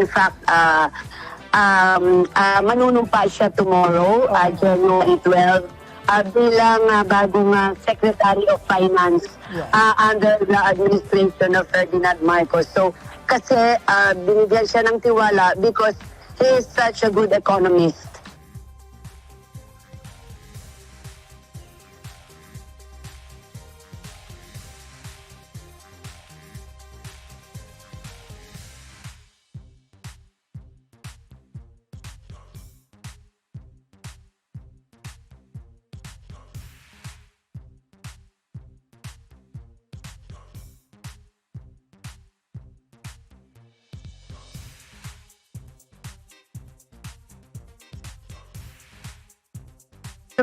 in fact, uh, um, uh, manunumpa siya tomorrow, uh, January 12, uh, bilang uh, bagong uh, Secretary of Finance uh, under the administration of Ferdinand Marcos. So, kasi uh, binigyan siya ng tiwala because he is such a good economist.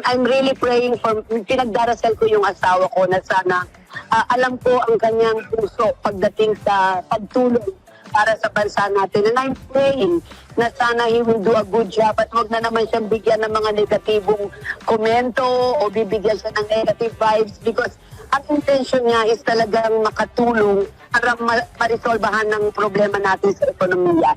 I'm really praying for, pinagdarasal ko yung asawa ko na sana ah, alam ko ang kanyang puso pagdating sa pagtulong para sa bansa natin. And I'm praying na sana he will do a good job at wag na naman siyang bigyan ng mga negatibong komento o bibigyan siya ng negative vibes because ang intention niya is talagang makatulong para ma- marisolbahan ng problema natin sa ekonomiya.